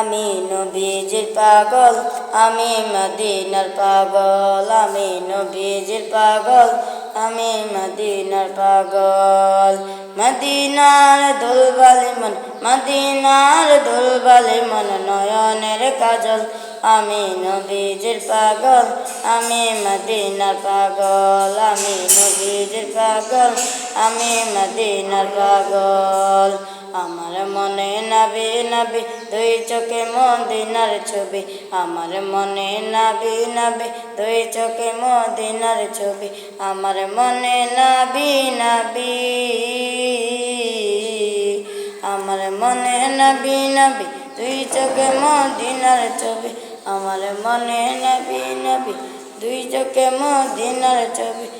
আমি নবীজির পাগল, আমি মদিনার পাগল, আমি নবীজির পাগল, আমি মদিনার পাগল। মদিনার দুলবালি মন, মদিনার দুলবালি মন, নয়নের কাজল, আমি নবীজির পাগল, আমি মদিনার পাগল, আমি নবীজির পাগল, আমি মদিনার পাগল। আমার মনে নাবি নাবি, দুই চোখে মদিনার ছবি। আমার মনে নাবি নাবি, দুই চোখে মদিনার ছবি। আমার মনে নাবি নাবি। আমার মনে নাবি নাবি, দুই চোখে মদিনার ছবি। আমার মনে নাবি নাবি, দুই চোখে মদিনার ছবি।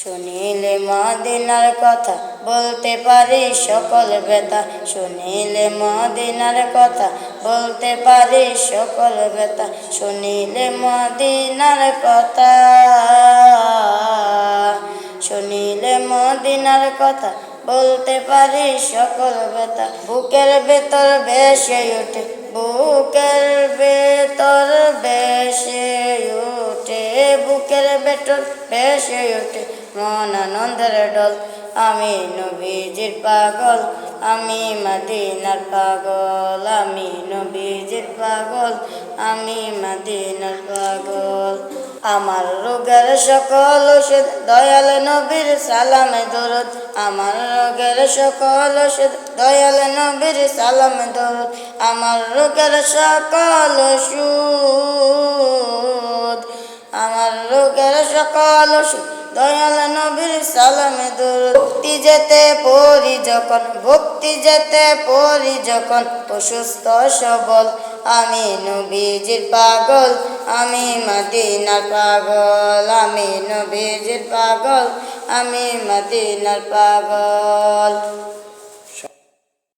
শুনিলে মদিনার কথা, বলতে পারি সকল ব্যথা। শুনিলে মদিনার কথা, বলতে পারি সকল ব্যথা। শুনিলে মদিনার কথা, শুনিলে মদিনার কথা, বলতে পারি সকল ব্যথা। বুকের ভেতর বেশে ওঠে বুকের ভেতর বেশে ওঠে বুকের ভেতর বেশে ওঠে মন ডল আমি নবীজির পাগল, আমি মদিনার পাগল, আমি নবীজির পাগল, আমি মদিনার পাগল। আমার রোগের সকল ওষুধ দয়াল নবীর সালামে দরদ। আমার রোগের সকল ওষুধ দয়াল নবীর সালামে দরদ। আমার রোগের সকল ওষুধ আমার রোগের সকল ওষুধ দয়াল নবীর সালামে ভক্তি যেতে পড়ি যখন, ভক্তি যেতে পড়ি যখন অসুস্থ সবল। আমি নবীজির পাগল, আমি মদিনার পাগল। আমি নবীজির পাগল, আমি মদিনার পাগল।